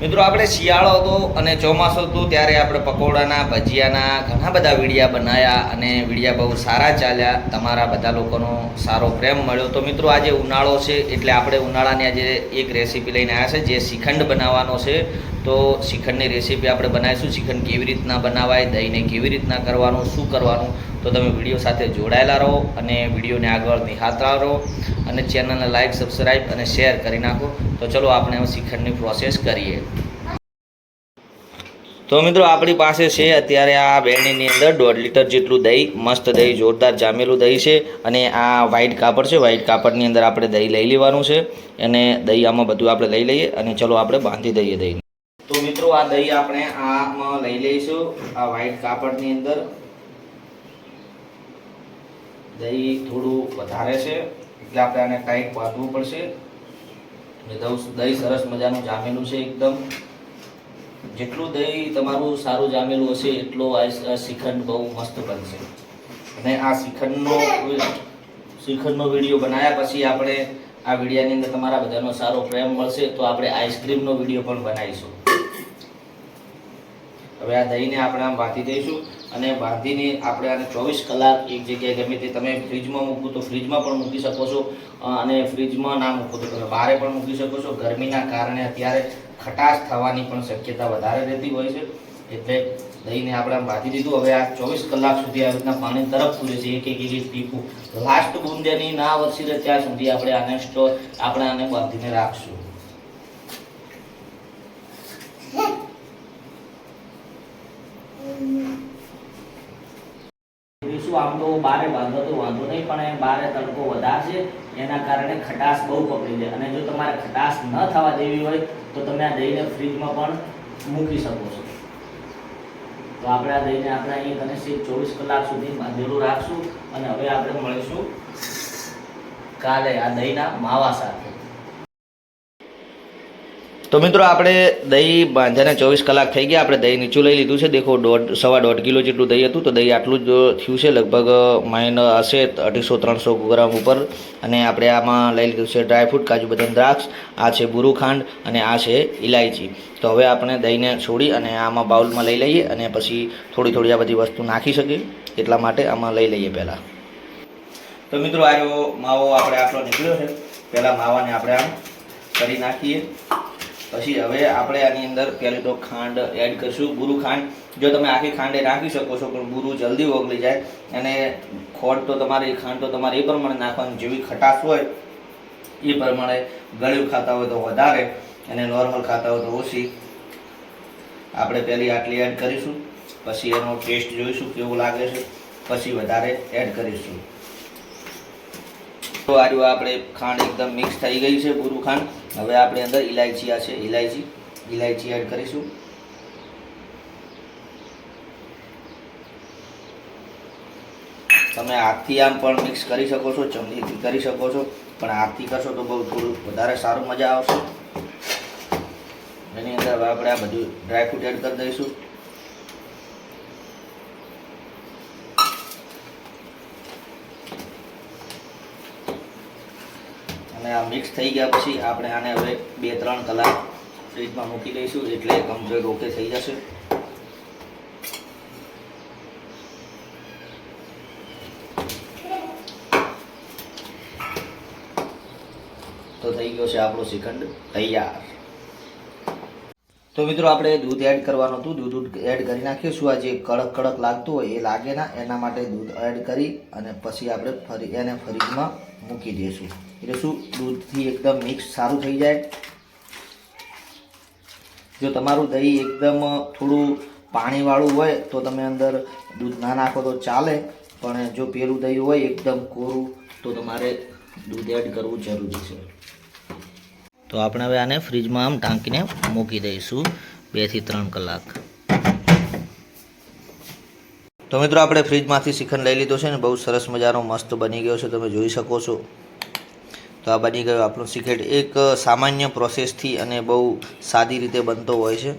મિત્રો, આપણે શિયાળો હતો અને ચોમાસું હતું, ત્યારે આપણે પકોડાના, ભજીયાના ઘણા બધા વિડીયા બનાવ્યા અને વિડીયા બહુ સારા ચાલ્યા. તમારા બધા લોકોનો સારો પ્રેમ મળ્યો. તો મિત્રો, આજે ઉનાળો છે એટલે આપણે ઉનાળાની આજે એક રેસીપી લઈને આવ્યા છે, જે શ્રીખંડ બનાવવાનો છે. તો શ્રીખંડની રેસીપી આપણે બનાવીશું. શ્રીખંડ કેવી રીતના બનાવાય, દહીંને કેવી રીતના કરવાનું, શું કરવાનું, તો તમે વીડિયો સાથે જોડાયેલા રહો અને વિડીયોને આગળ નિહાળતા રહો. અને ચેનલને લાઇક સબસ્ક્રાઈબ અને શેર કરી નાખો. તો ચલો આપણે હવે શ્રીખંડની પ્રોસેસ કરીએ. તો મિત્રો, આપણી પાસે છે, અત્યારે આ બેરણીની અંદર દોઢ લીટર જેટલું દહીં, મસ્ત દહીં, જોરદાર જામેલું દહીં છે. અને આ વ્હાઈટ કાપડ છે વ્હાઈટ કાપડની અંદર આપણે દહીં લઈ લેવાનું છે. અને દહીં આમાં બધું આપણે લઈ લઈએ અને ચલો આપણે બાંધી દઈએ દહીં મિત્રો આ દહીં આપણે આમાં લઈ લઈશું, આ વ્હાઈટ કાપડની અંદર. દહીં થોડું વધારે છે, એટલે આપણે આને ટાઈટ બાંધવું પડશે. દહીં સરસ મજાનું જામેલું છે એકદમ. જેટલું દહીં તમારું સારું જામેલું હશે, એટલો આ શ્રીખંડ બહુ મસ્ત બનશે. અને આ શ્રીખંડનો શ્રીખંડનો વીડિયો બનાવ્યા પછી આપણે આ વિડીયાની અંદર તમારા બધાનો સારો પ્રેમ મળશે, તો આપણે આઈસ્ક્રીમનો વીડિયો પણ બનાવીશું. હવે આ દહીંને આપણે આમ બાંધી દઈશું અને બાંધીને આપણે આને ચોવીસ કલાક એક જગ્યાએ ગમે તે તમે ફ્રીજમાં મૂકવું તો ફ્રીજમાં પણ મૂકી શકો છો અને ફ્રીજમાં ના મૂકો તો તમે બહારે પણ મૂકી શકો છો. ગરમીના કારણે અત્યારે ખટાશ થવાની પણ શક્યતા વધારે રહેતી હોય છે. એટલે દહીંને આપણે આમ બાંધી દીધું. હવે આ ચોવીસ કલાક સુધી આ રીતના પાણી તરફ પૂરે છે. એક એક એક ટીપું લાસ્ટ બુંદેની ના વરસી રહે ત્યાં સુધી આપણે આને સ્ટોર, આપણે આને બાંધીને રાખશું. શું આમ બારે વાંધો તો વાંધો નહીં, પણ બારે તડકો વધારશે એના કારણે ખટાશ બહુ પકડી જાય અને જો તમારે ખટાશ ન થવા દેવી હોય, તો તમે આ દહીંને ફ્રીજમાં પણ મૂકી શકો છો. તો આપણે આ દહીંને આપણે અહીં તને સીટ ચોવીસ કલાક સુધી બાંધેલું રાખશું. અને હવે આપણે મળીશું કાલે આ દહીંના માવા સાથે. તો મિત્રો આપણે દહીં બાંધ્યાને ચોવીસ કલાક થઈ ગયા. આપણે દહીં નીચું લઈ લીધું છે. દેખો દોઢ, સવા દોઢ કિલો જેટલું દહીં હતું. તો દહીં આટલું જ થયું છે. લગભગ માઇન હશે અઢીસો, ત્રણસો ગ્રામ ઉપર. અને આપણે આમાં લઈ લીધું છે ડ્રાયફ્રૂટ કાજુ બદામ, દ્રાક્ષ. આ છે બુરુ ખાંડ અને આ છે ઇલાયચી તો હવે આપણે દહીંને છોડી અને આમાં બાઉલમાં લઈ લઈએ અને પછી થોડી થોડી આ બધી વસ્તુ નાખી શકીએ. એટલા માટે આમાં લઈ લઈએ પહેલાં. તો મિત્રો આવ્યો માવો આપણે આટલો નીકળ્યો છે. પહેલાં માવાને આપણે આમ કરી નાખીએ. પછી હવે આપણે આની અંદર પહેલી તો ખાંડ એડ કરીશું. બુરુ ખાંડ, જો તમે આખી ખાંડે નાખી શકો છો, પણ બુરુ જલ્દી ઓગળી જાય. અને ખોટ તો તમારી, ખાંડ તો તમારે એ પ્રમાણે નાખવાની, જેવી ખટાશ હોય એ પ્રમાણે ગળ્યું ખાતા હોય તો વધારે, અને નોર્મલ ખાતા હોય તો ઓછી. આપણે પહેલી આટલી એડ કરીશું. પછી એનો ટેસ્ટ જોઈશું, કેવું લાગે છે. પછી વધારે એડ કરીશું. તો આપણે ખાંડ એકદમ મિક્સ થઈ ગઈ છે પૂરું ખાંડ. હવે આપણે અંદર ઇલાયચી આ છે ઇલાયચી ઇલાયચી એડ કરીશું. તમે હાથથી આમ પણ મિક્સ કરી શકો છો ચમચીથી કરી શકો છો, પણ હાથથી કરશો તો બહુ થોડું વધારે સારું મજા આવશે. એની અંદર હવે આપણે આ બધું ડ્રાયફ્રૂટ એડ કરી દઈશું. અને આ મિક્સ થઈ ગયા પછી આપણે આને હવે બે ત્રણ કલાક ફ્રીજમાં મૂકી દઈશું એટલે કમ્પ્લીટ ઓકે થઈ જશે. તો થઈ ગયો છે આપણો શ્રીખંડ તૈયાર. તો મિત્રો આપણે દૂધ એડ કરવાનું હતું. દૂધ એડ કરી નાખીશું આ જે કડક કડક લાગતું હોય એ લાગે ના. એના માટે દૂધ એડ કરી અને પછી આપણે ફરી એને ફ્રીજમાં મૂકી દઈશું. એટલે શું દૂધથી એકદમ મિક્સ સારું થઈ જાય? જો તમારું દહીં એકદમ થોડું પાણીવાળું હોય, તો તમે અંદર દૂધ ના નાખો તો ચાલે. પણ જો પેલું દહીં હોય એકદમ કોરું, તો તમારે દૂધ એડ કરવું જરૂરી છે. તો આપણે હવે આને ફ્રીજમાં આમ ટાંકીને મૂકી દઈશું બેથી ત્રણ કલાક. તો મિત્રો, આપણે ફ્રીજમાંથી શ્રીખંડ લઈ લીધો છે ને, બહુ સરસ મજાનો મસ્ત બની ગયો છે, તમે જોઈ શકો છો. તો આ બની ગયો આપણો શ્રીખંડ એક સામાન્ય પ્રોસેસથી અને બહુ સાદી રીતે બનતો હોય છે.